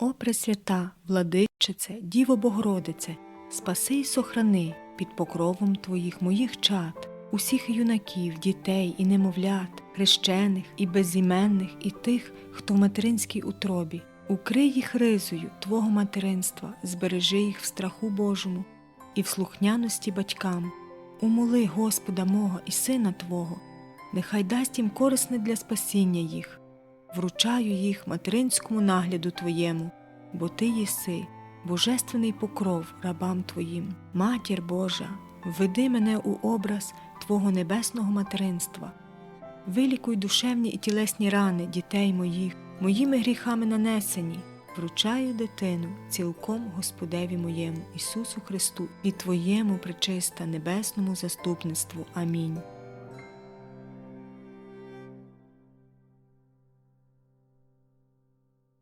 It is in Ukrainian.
О Пресвята, владичице, Діво Богородице, спаси й сохрани під покровом Твоїх моїх чад, усіх юнаків, дітей і немовлят, хрещених і безіменних, і тих, хто в материнській утробі. Укрий їх ризою Твого материнства, збережи їх в страху Божому і в слухняності батькам. Умоли Господа мого і Сина Твого, нехай дасть їм корисне для спасіння їх. Вручаю їх материнському нагляду Твоєму, бо Ти єси, божественний покров рабам Твоїм. Матір Божа, введи мене у образ Твого небесного материнства. Вилікуй душевні і тілесні рани дітей моїх, моїми гріхами нанесені. Вручаю дитину цілком Господеві моєму Ісусу Христу і Твоєму причиста небесному заступництву. Амінь.